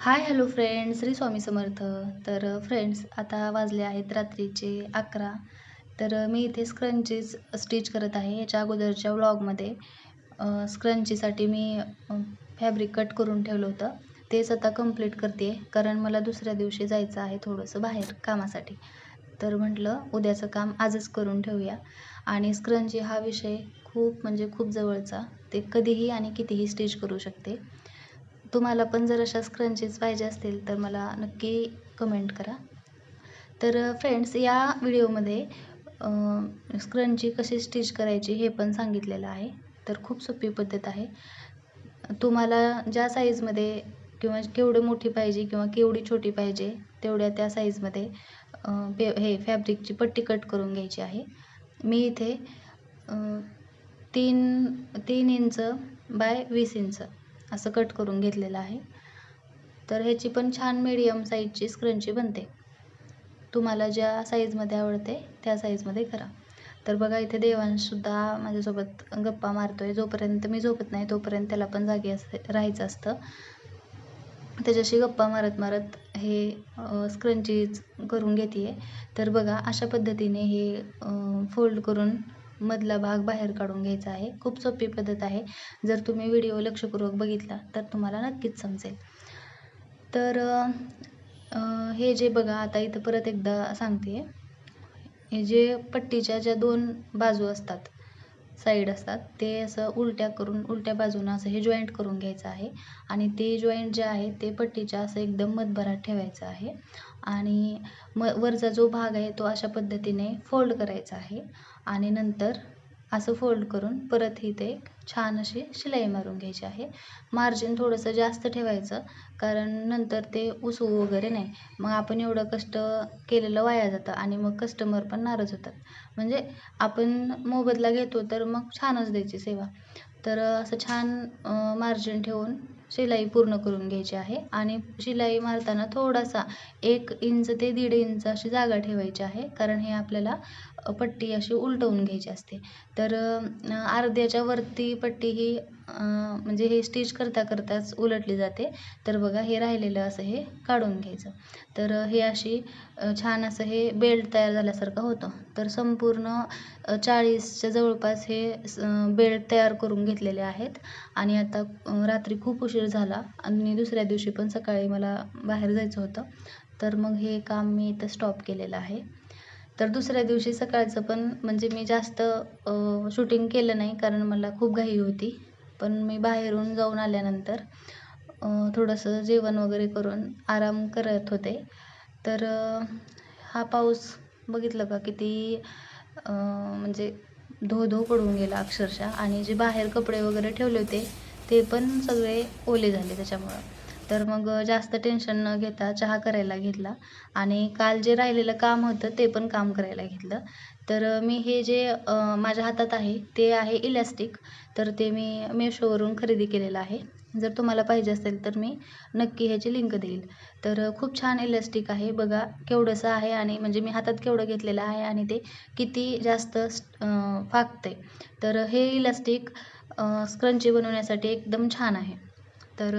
Hi hello friends Shri Swami Samarth. तर friends आता वाजले आहेत रात्रीचे अकरा. तर मी इथे स्क्रंचीज स्टिच करत आहे याच्या अगोदरच्या व्लॉगमध्ये स्क्रंचीसाठी मी फॅब्रिक कट करून ठेवलं होतं. तेच आता कंप्लीट करते कारण मला दुसऱ्या दिवशी जायचं आहे थोडंसं बाहेर कामासाठी. तर म्हटलं उद्याचं काम आजच करून ठेवूया. आणि स्क्रंची हा विषय खूप म्हणजे खूप जवळचा. ते कधीही आणि कितीही स्टिच करू शकते. तुम्हाला पण जर अशा स्क्रंचेस पाहिजे असतील तर मला नक्की कमेंट करा. तर फ्रेंड्स या व्हिडिओमध्ये स्क्रंची कशी स्टिच करायची हे पण सांगितलेलं आहे. तर खूप सोपी पद्धत आहे. तुम्हाला ज्या साईजमध्ये किंवा केवढी मोठी पाहिजे किंवा केवढी छोटी पाहिजे तेवढ्या त्या साईजमध्ये पे हे फॅब्रिकची पट्टी कट करून घ्यायची आहे. मी इथे तीन तीन इंच बाय वीस इंच असं कट करून घेतलेलं आहे. तर ह्याची पण छान मीडियम साईजची स्क्रंची बनते. तुम्हाला ज्या साईजमध्ये आवडते त्या साईजमध्ये करा. तर बघा इथे देवांशसुद्धा माझ्यासोबत गप्पा मारतो आहे जोपर्यंत मी झोपत नाही तोपर्यंत त्याला पण जागी असते राहायचं असतं. त्याच्याशी गप्पा मारत मारत हे स्क्रंचीज करून घेते आहे तर बघा अशा पद्धतीने हे फोल्ड करून मधला भाग बाहेर काढून घ्यायचा आहे. खूप सोपी पद्धत आहे. जर तुम्ही व्हिडिओ लक्षपूर्वक बघितला तर तुम्हाला नक्कीच समजेल. तर हे जे बघा आता इथं परत एकदा सांगते. हे जे पट्टीच्या ज्या दोन बाजू असतात साईड असतात ते असं उलट्या करून उलट्या बाजूनं असं हे जॉईंट करून घ्यायचं आहे. आणि ते जॉईंट जे आहे ते पट्टीच्या असं एकदम मधभरात ठेवायचं आहे. आणि म वरचा जो भाग आहे तो अशा पद्धतीने फोल्ड करायचा आहे. आणि नंतर असं फोल्ड करून परत एक छान अशी शिलाई मारून घ्यायची आहे. मार्जिन थोडंसं जास्त ठेवायचं कारण नंतर ते उसू वगैरे नाही. मग आपण एवढं कष्ट केलेलं वाया जातं आणि मग कस्टमर पण नाराज होतात. म्हणजे आपण मोबदला घेतो तर मग छानच द्यायची सेवा. तर असं छान मार्जिन ठेवून शिलाई पूर्ण करून घ्यायची आहे. आणि शिलाई मारताना थोडासा एक इंच ते दीड इंच अशी जागा ठेवायची आहे. कारण हे आपल्याला पट्टी अशी उलटवून घ्यायची असते. तर अर्ध्याच्या वरती पट्टी ही म्हणजे हे स्टिच करता करताच उलटली जाते. तर बघा हे राहिलेलं असं हे काढून घ्यायचं. तर हे अशी छान असं हे बेल्ट तयार झाल्यासारखं होतं. तर संपूर्ण चाळीसच्या जवळपास हे बेल्ट तयार करून घेतलेले आहेत. आणि आता रात्री खूप उशीर झाला. आणि दुसऱ्या दिवशी पण सकाळी मला बाहेर जायचं होतं. तर मग हे काम मी इथं स्टॉप केलेलं आहे. तर दुसऱ्या दिवशी सकाळचं पण म्हणजे मी जास्त शूटिंग केलं नाही. कारण मला खूप घाई होती. पण मी बाहेरून जाऊन आल्यानंतर थोडंसं जेवण वगैरे करून आराम करत होते. तर हा पाऊस बघितलं का किती म्हणजे धो धो पडून गेला अक्षरशः. आणि जे बाहेर कपडे वगैरे ठेवले होते ते पण सगळे ओले झाले त्याच्यामुळं. तर मग जास्त टेन्शन न घेता चहा करायला घेतला. आणि काल जे राहिलेलं काम होतं ते पण काम करायला घेतलं. तर मी हे जे माझ्या हातात आहे ते आहे इलॅस्टिक तर ते मी मेशोवरून खरेदी केलेलं आहे. जर तुम्हाला पाहिजे असेल तर मी नक्की ह्याची लिंक देईल. तर खूप छान इलॅस्टिक आहे. बघा केवढंसं आहे आणि म्हणजे मी हातात केवढं घेतलेलं आहे आणि ते किती जास्त फाकते तर हे इलॅस्टिक स्क्रंची बनवण्यासाठी एकदम छान आहे. तर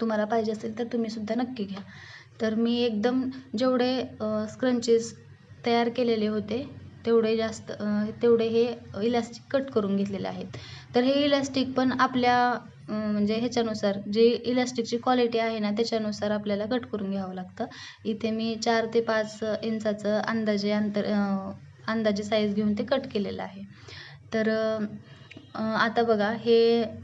तुम्हाला पाहिजे असेल तर तुम्हीसुद्धा नक्की घ्या. तर मी एकदम जेवढे स्क्रंचेस तयार केलेले होते तेवढे जास्त तेवढे हे इलॅस्टिक कट करून घेतलेले आहेत. तर हे इलॅस्टिक पण आपल्या म्हणजे ह्याच्यानुसार जे इलॅस्टिकची क्वालिटी आहे ना त्याच्यानुसार आपल्याला कट करून घ्यावं लागतं. इथे मी चार ते पाच इंचाचं अंदाजे अंतर अंदाजे साईज घेऊन ते कट केलेलं आहे. तर आता बघा हे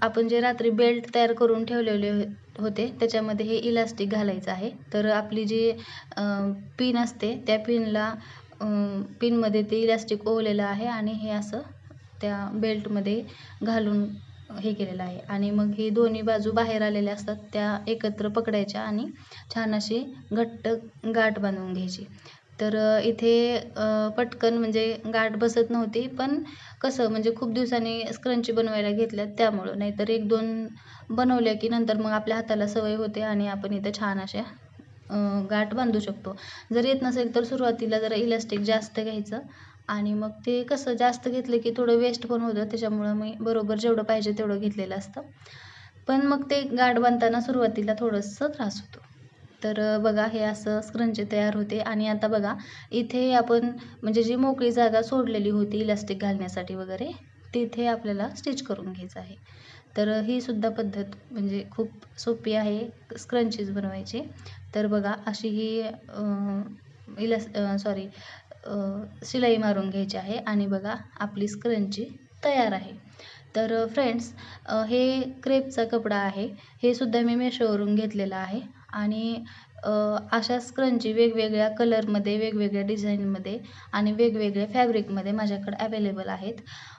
आपण जे रात्री बेल्ट तयार करून ठेवलेले होते त्याच्यामध्ये हे इलास्टिक घालायचं आहे. तर आपली जी पिन असते त्या पिनला पिनमध्ये ते इलास्टिक ओवलेलं आहे आणि हे असं त्या बेल्टमध्ये घालून हे केलेलं आहे. आणि मग हे दोन्ही बाजू बाहेर आलेल्या असतात त्या एकत्र पकडायच्या आणि छान अशी घट्ट गाठ बांधून घ्यायची. तर इथे पटकन म्हणजे गाठ बसत नव्हती. पण कसं म्हणजे खूप दिवसांनी स्क्रंची बनवायला घेतल्या त्यामुळं. नाहीतर एक दोन बनवल्या की नंतर मग आपल्या हाताला सवय होते आणि आपण इथं छान अशा गाठ बांधू शकतो. जर येत नसेल तर सुरुवातीला जरा इलास्टिक जास्त घ्यायचं आणि मग ते कसं जास्त घेतलं की थोडं वेस्ट पण होतं. त्याच्यामुळं मी बरोबर जेवढं पाहिजे तेवढं घेतलेलं असतं. पण मग ते गाठ बांधताना सुरुवातीला थोडंसं त्रास होतो. तर बघा हे असं स्क्रंची तयार होते आणि आता बघा इथे आपण म्हणजे जी मोकळी जागा सोडलेली होती इलास्टिक घालण्यासाठी वगैरे तिथे आपल्याला स्टिच करून घ्यायचं आहे. तर ही सुद्धा पद्धत म्हणजे खूप सोपी आहे स्क्रंचीज बनवायची. तर बघा अशी ही इलास सॉरी शिलाई मारून घ्यायची आहे आणि बघा आपली स्क्रंची तयार आहे. तर फ्रेंड्स हे क्रेपचा कपडा आहे. हे सुद्धा मी मेशोवरून घेतलेला आहे. आणि अशा स्क्रंची वेगवेगळ्या कलरमध्ये वेगवेगळ्या डिझाईनमध्ये आणि वेगवेगळ्या फॅब्रिकमध्ये माझ्याकडे अवेलेबल आहेत.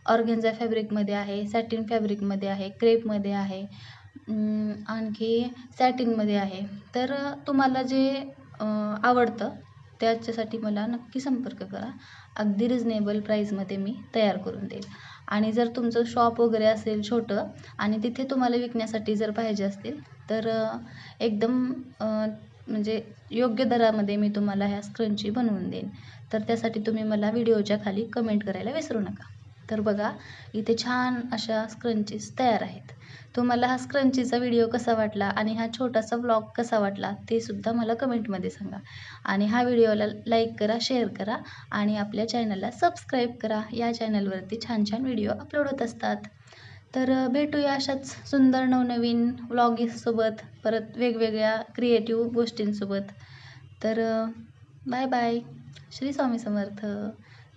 ऑर्गेन्झा फॅब्रिकमध्ये आहे सॅटिन फॅब्रिकमध्ये आहे क्रेपमध्ये आहे आणखी सॅटिनमध्ये आहे. तर तुम्हाला जे आवडतं त्याच्यासाठी मला नक्की संपर्क करा. अगदी रिजनेबल प्राईजमध्ये मी तयार करून देईल. आणि जर तुमचं शॉप वगैरे असेल छोटं आणि तिथे तुम्हाला विकण्यासाठी जर पाहिजे असतील तर एकदम म्हणजे योग्य दरामध्ये मी तुम्हाला ह्या स्क्रंची बनवून देईन. तर त्यासाठी तुम्ही मला व्हिडिओच्या खाली कमेंट करायला विसरू नका. तर बघा इथे छान अशा स्क्रंचीज तयार आहेत. तुम्हाला हा स्क्रंचीचा व्हिडिओ कसा वाटला आणि हा छोटासा ब्लॉग कसा वाटला ते सुद्धा मला कमेंटमध्ये सांगा. आणि हा व्हिडिओला लाईक करा शेअर करा आणि आपल्या चॅनलला सबस्क्राईब करा. या चॅनलवरती छान छान व्हिडिओ अपलोड होत असतात. तर भेटूया अशाच सुंदर नवनवीन व्लॉगीसोबत परत वेगवेगळ्या क्रिएटिव्ह गोष्टींसोबत. तर bye bye Shri Swami Samarth.